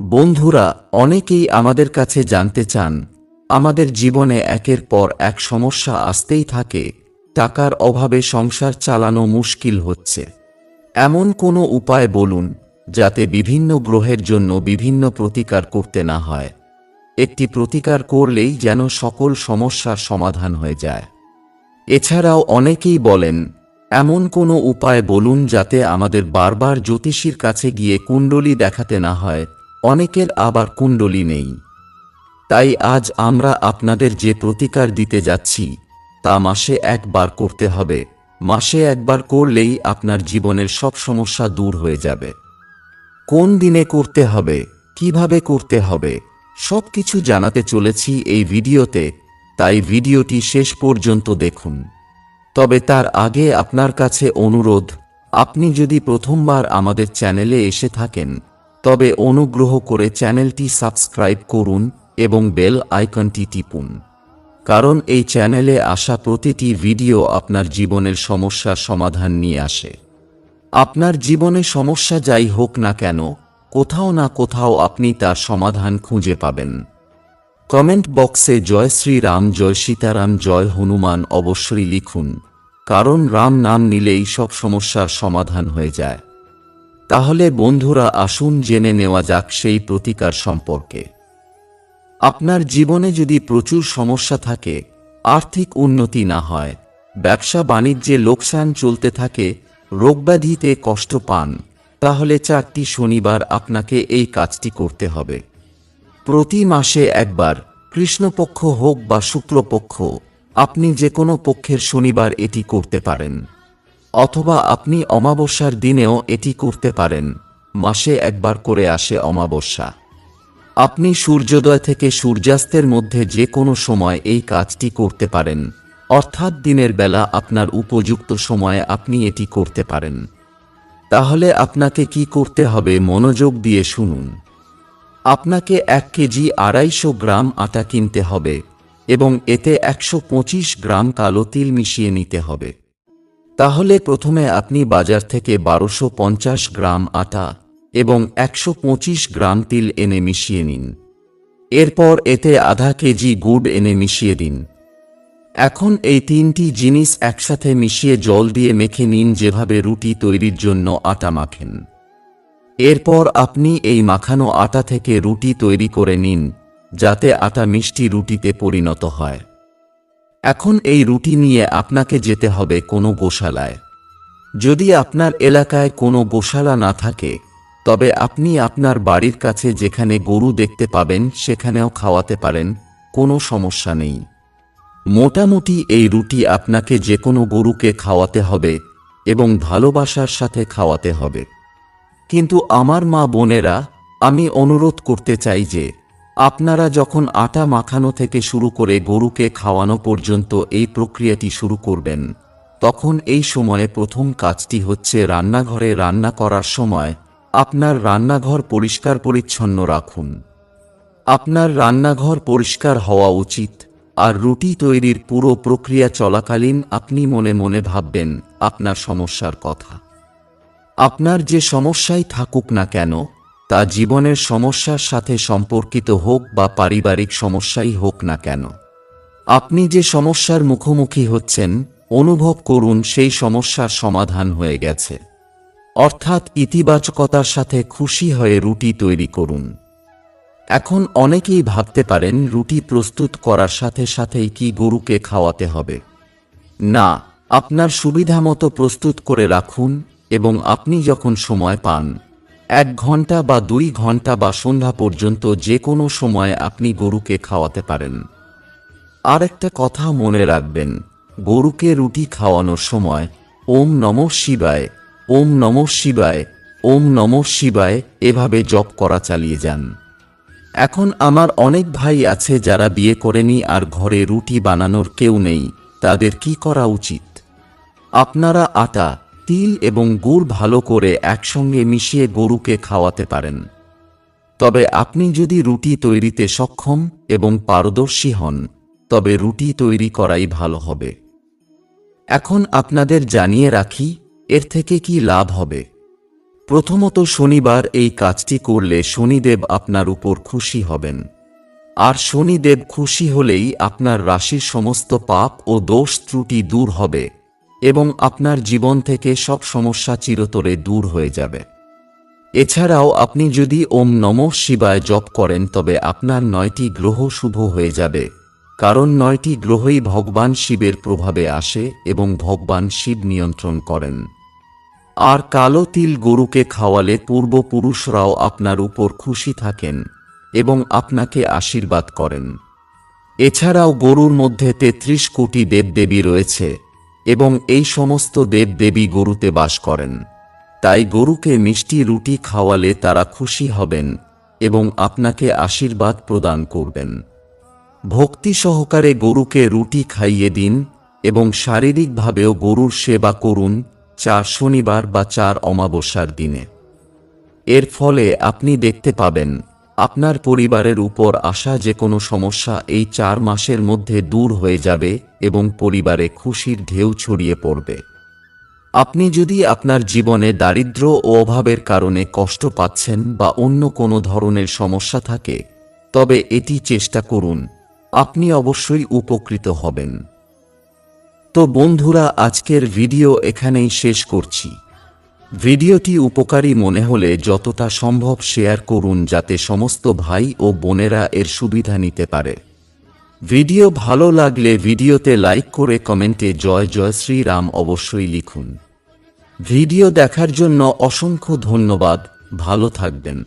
বন্ধুরা, অনেকেই আমাদের কাছে জানতে চান, আমাদের জীবনে একের পর এক সমস্যা আসতেই থাকে, টাকার অভাবে সংসার চালানো মুশকিল হচ্ছে। এমন কোনো উপায় বলুন, যাতে বিভিন্ন গ্রহের জন্য বিভিন্ন প্রতিকার করতে না হয়। একটি প্রতিকার করলেই যেন সকল সমস্যার সমাধান হয়ে যায়। এছাড়াও অনেকেই বলেন, এমন কোনো উপায় বলুন যাতে আমাদের বারবার জ্যোতিষীর কাছে গিয়ে কুণ্ডলী দেখাতে না হয় অনেকের আবার কুণ্ডলী নেই। তাই আজ আমরা আপনাদের যে প্রতিকার দিতে যাচ্ছি, তা মাসে একবার করতে হবে। মাসে একবার করলেই আপনার জীবনের সব সমস্যা দূর হয়ে যাবে। কোন দিনে করতে হবে, কীভাবে করতে হবে সব কিছু জানাতে চলেছি এই ভিডিওতে, তাই ভিডিওটি শেষ পর্যন্ত দেখুন। তবে তার আগে আপনার কাছে অনুরোধ, আপনি যদি প্রথমবার আমাদের চ্যানেলে এসে থাকেন তবে অনুগ্রহ করে চ্যানেলটি সাবস্ক্রাইব করুন এবং বেল আইকনটি টিপুন। কারণ এই চ্যানেলে আসা প্রতিটি ভিডিও আপনার জীবনের সমস্যার সমাধান নিয়ে আসে। আপনার জীবনে সমস্যা যাই হোক না কেন, কোথাও না কোথাও আপনি তার সমাধান খুঁজে পাবেন। কমেন্ট বক্সে জয় শ্রী রাম জয় সীতারাম, জয় হনুমান অবশ্যই লিখুন, কারণ রাম নাম নিলেই সব সমস্যার সমাধান হয়ে যায়। তাহলে বন্ধুরা আসুন জেনে নেওয়া যাক সেই প্রতিকার সম্পর্কে। আপনার জীবনে যদি প্রচুর সমস্যা থাকে, আর্থিক উন্নতি না হয়, ব্যবসা বাণিজ্যে লোকসান চলতে থাকে, রোগব্যাধিতে কষ্ট পান, তাহলে চারটি শনিবার আপনাকে এই কাজটি করতে হবে। প্রতি মাসে একবার কৃষ্ণপক্ষ হোক বা শুক্লপক্ষ, আপনি যে কোনো পক্ষের শনিবার এটি করতে পারেন। অথবা আপনি অমাবস্যার দিনেও এটি করতে পারেন। মাসে একবার করে আসে অমাবস্যা। আপনি সূর্যোদয় থেকে সূর্যাস্তের মধ্যে যে কোনো সময় এই কাজটি করতে পারেন। অর্থাৎ দিনের বেলা আপনার উপযুক্ত সময়ে আপনি এটি করতে পারেন। তাহলে আপনাকে কি করতে হবে মনোযোগ দিয়ে শুনুন। আপনাকে এক কেজি আড়াইশো গ্রাম আটা কিনতে হবে এবং এতে একশো পঁচিশ গ্রাম কালো তিল মিশিয়ে নিতে হবে। তাহলে প্রথমে আপনি বাজার থেকে বারোশো পঞ্চাশ গ্রাম আটা এবং একশো পঁচিশ গ্রাম তিল এনে মিশিয়ে নিন। এরপর এতে আধা কেজি গুড় এনে মিশিয়ে দিন। এখন এই তিনটি জিনিস একসাথে মিশিয়ে জল দিয়ে মেখে নিন যেভাবে রুটি তৈরির জন্য আটা মাখেন। এরপর আপনি এই মাখানো আটা থেকে রুটি তৈরি করে নিন, যাতে আটা মিষ্টি রুটিতে পরিণত হয়। এখন এই রুটি নিয়ে আপনাকে যেতে হবে কোনো গোশালায়। যদি আপনার এলাকায় কোনো গোশালা না থাকে, তবে আপনি আপনার বাড়ির কাছে যেখানে গরু দেখতে পাবেন সেখানেও খাওয়াতে পারেন, কোনো সমস্যা নেই। মোটামুটি এই রুটি আপনাকে যে কোনো গরুকে খাওয়াতে হবে এবং ভালোবাসার সাথে খাওয়াতে হবে। কিন্তু আমার মা বোনেরা, আমি অনুরোধ করতে চাই যে আপনারা যখন আটা মাখানো থেকে শুরু করে গরুকে খাওয়ানো পর্যন্ত এই প্রক্রিয়াটি শুরু করবেন, তখন এই সময়ে প্রথম কাজটি হচ্ছে রান্নাঘরে রান্না করার সময় আপনার রান্নাঘর পরিষ্কার পরিচ্ছন্ন রাখুন। আপনার রান্নাঘর পরিষ্কার হওয়া উচিত আর রুটি তৈরির পুরো প্রক্রিয়া চলাকালীন আপনি মনে মনে ভাববেন, আপনার সমস্যার কথা। আপনার যে সমস্যাই থাকুক না কেন তা জীবনের সমস্যার সাথে সম্পর্কিত হোক বা পারিবারিক সমস্যাই হোক না কেন। আপনি যে সমস্যার মুখোমুখি হচ্ছেন, অনুভব করুন সেই সমস্যার সমাধান হয়ে গেছে। অর্থাৎ ইতিবাচকতার সাথে খুশি হয়ে রুটি তৈরি করুন। এখন অনেকেই ভাবতে পারেন, রুটি প্রস্তুত করার সাথে সাথেই কি গরুকে খাওয়াতে হবে। না, আপনার সুবিধা মতো প্রস্তুত করে রাখুন এবং আপনি যখন সময় পান এক ঘণ্টা বা দুই ঘণ্টা বা সন্ধ্যা পর্যন্ত যে কোনো সময় আপনি গরুকে খাওয়াতে পারেন। আর একটা কথা মনে রাখবেন, গরুকে রুটি খাওয়ানোর সময় ওম নম শিবায়, ওম নম শিবায়, ওম নম শিবায় এভাবে জপ করা চালিয়ে যান। এখন আমার অনেক ভাই আছে যারা বিয়ে করেনি আর ঘরে রুটি বানানোর কেউ নেই, তাদের কি করা উচিত? আপনারা আটা তিল এবং গুড় ভালো করে একসঙ্গে মিশিয়ে গরুকে খাওয়াতে পারেন। তবে আপনি যদি রুটি তৈরিতে সক্ষম এবং পারদর্শী হন, তবে রুটি তৈরি করাই ভালো হবে। এখন আপনাদের জানিয়ে রাখি, এর থেকে কি লাভ হবে। প্রথমত শনিবার এই কাজটি করলে শনিদেব আপনার উপর খুশি হবেন। আর শনিদেব খুশি হলেই আপনার রাশির সমস্ত পাপ ও দোষ ত্রুটি দূর হবে। এবং আপনার জীবন থেকে সব সমস্যা চিরতরে দূর হয়ে যাবে। এছাড়াও আপনি যদি ওম নমঃ শিবায় জপ করেন তবে আপনার নয়টি গ্রহ শুভ হয়ে যাবে। কারণ নয়টি গ্রহই ভগবান শিবের প্রভাবে আসে এবং ভগবান শিব নিয়ন্ত্রণ করেন। আর কালো তিল গরুকে খাওয়ালে পূর্বপুরুষরাও আপনার উপর খুশি থাকেন এবং আপনাকে আশীর্বাদ করেন। এছাড়াও গরুর মধ্যে তেত্রিশ কোটি দেবদেবী রয়েছে। এবং এই সমস্ত দেবদেবী গরুতে বাস করেন। তাই গরুকে মিষ্টি রুটি খাওয়ালে তারা খুশি হবেন এবং আপনাকে আশীর্বাদ প্রদান করবেন। ভক্তি সহকারে গরুকে রুটি খাইয়ে দিন এবং শারীরিকভাবেও গরুর সেবা করুন চার শনিবার বা চার অমাবস্যার দিনে। এর ফলে আপনি দেখতে পাবেন আপনার পরিবারের উপর আসা যে কোনো সমস্যা এই চার মাসের মধ্যে দূর হয়ে যাবে এবং পরিবারে খুশির ঢেউ ছড়িয়ে পড়বে। আপনি যদি আপনার জীবনে দারিদ্র্য ও অভাবের কারণে কষ্ট পাচ্ছেন বা অন্য কোনো ধরনের সমস্যা থাকে, তবে এটি চেষ্টা করুন। আপনি অবশ্যই উপকৃত হবেন। তো বন্ধুরা, আজকের ভিডিও এখানেই শেষ করছি। ভিডিওটি উপকারী মনে হলে যতটা সম্ভব শেয়ার করুন যাতে সমস্ত ভাই ও বোনেরা এর সুবিধা নিতে পারে। ভিডিও ভালো লাগলে ভিডিওতে লাইক করে কমেন্টে জয় জয় শ্রীরাম অবশ্যই লিখুন। ভিডিও দেখার জন্য অসংখ্য ধন্যবাদ। ভালো থাকবেন।